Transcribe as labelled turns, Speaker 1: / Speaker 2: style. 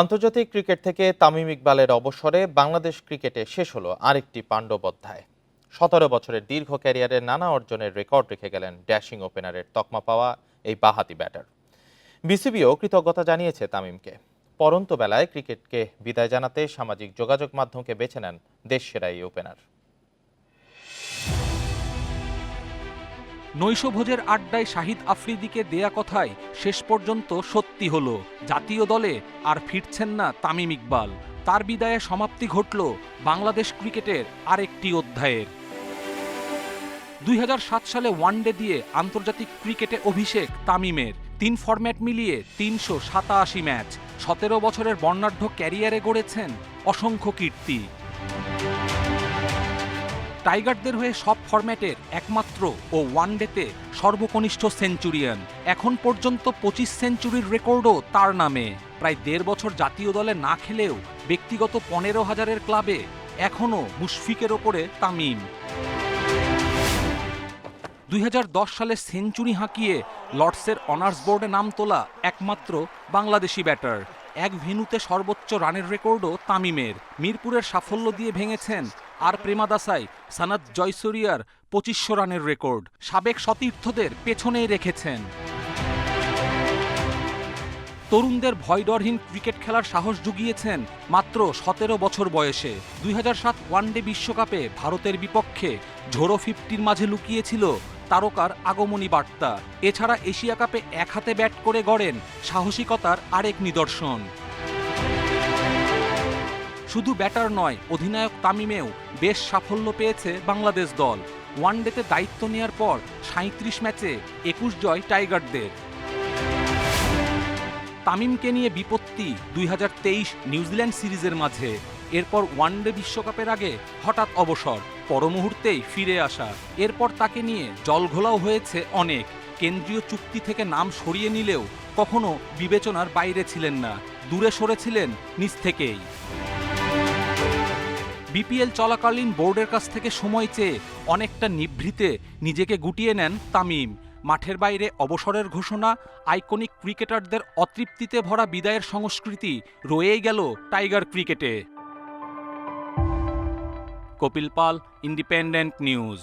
Speaker 1: আন্তর্জাতিক ক্রিকেট থেকে তামিম ইকবালের অবসরে বাংলাদেশ ক্রিকেটে শেষ হলো আরেকটি পাণ্ডব অধ্যায়। সতেরো বছরের দীর্ঘ ক্যারিয়ারে নানা অর্জনের রেকর্ড রেখে গেলেন ড্যাশিং ওপেনারের তকমা পাওয়া এই বাহাতি ব্যাটার। বিসিবিও কৃতজ্ঞতা জানিয়েছে তামিমকে। পরন্ত বেলায় ক্রিকেটকে বিদায় জানাতে সামাজিক যোগাযোগ মাধ্যমকে বেছে নেন দেশ সেরা এই ওপেনার।
Speaker 2: নৈশভোজের আড্ডায় শাহিদ আফ্রিদিকে দেয়া কথায় শেষ পর্যন্ত সত্যি হল, জাতীয় দলে আর ফিরছেন না তামিম ইকবাল। তার বিদায়ে সমাপ্তি ঘটল বাংলাদেশ ক্রিকেটের আরেকটি অধ্যায়ের। দুই হাজার সাত সালে ওয়ানডে দিয়ে আন্তর্জাতিক ক্রিকেটে অভিষেক তামিমের। তিন ফরম্যাট মিলিয়ে তিনশো সাতাশি ম্যাচ। সতেরো বছরের বর্ণাঢ্য ক্যারিয়ারে গড়েছেন অসংখ্য কীর্তি। টাইগারদের হয়ে সব ফরম্যাটের একমাত্র ও ওয়ানডেতে সর্বকনিষ্ঠ সেঞ্চুরিয়ান। এখন পর্যন্ত পঁচিশ সেঞ্চুরির রেকর্ডও তার নামে। প্রায় দেড় বছর জাতীয় দলে না খেলেও ব্যক্তিগত পনেরো হাজারের ক্লাবে এখনও মুশফিকের ওপরে তামিম। দুই হাজার দশ সালে সেঞ্চুরি হাঁকিয়ে লর্ডসের অনার্স বোর্ডে নাম তোলা একমাত্র বাংলাদেশি ব্যাটার। এক ভেনুতে সর্বোচ্চ রানের রেকর্ডও তামিমের। মিরপুরের সাফল্য দিয়ে ভেঙেছেন আর প্রেমাদাসাই সানাত জয়সুরিয়ার পঁচিশশো রানের রেকর্ড। সাবেক সতীর্থদের পেছনেই রেখেছেন। তরুণদের ভয়ডরহীন ক্রিকেট খেলার সাহস জুগিয়েছেন মাত্র সতেরো বছর বয়সে। দুই সাত ওয়ানডে বিশ্বকাপে ভারতের বিপক্ষে ঝোড়ো ফিফটির মাঝে লুকিয়েছিল তারকার আগমনী বার্তা। এছাড়া এশিয়া কাপে এক হাতে ব্যাট করে গড়েন সাহসিকতার আরেক নিদর্শন। শুধু ব্যাটার নয়, অধিনায়ক তামিমেও বেশ সাফল্য পেয়েছে বাংলাদেশ দল। ওয়ানডেতে দায়িত্ব নেওয়ার পর সাঁত্রিশ ম্যাচে একুশ জয় টাইগারদের। তামিমকে নিয়ে বিপত্তি দুই হাজার তেইশ নিউজিল্যান্ড সিরিজের মাঝে। এরপর ওয়ানডে বিশ্বকাপের আগে হঠাৎ অবসর পর মুহূর্তেই ফিরে আসা। এরপর তাকে নিয়ে জলঘোলাও হয়েছে অনেক। কেন্দ্রীয় চুক্তি থেকে নাম সরিয়ে নিলেও কখনো বিবেচনার বাইরে ছিলেন না, দূরে সরেছিলেন নিজ থেকেই। বিপিএল চলাকালীন বোর্ডের কাছ থেকে সময় চেয়ে অনেকটা নিভৃতে নিজেকে গুটিয়ে নেন তামিম। মাঠের বাইরে অবসরের ঘোষণা, আইকনিক ক্রিকেটারদের অতৃপ্তিতে ভরা বিদায়ের সংস্কৃতি রয়েই গেল টাইগার ক্রিকেটে। Kapil Pal, Independent News.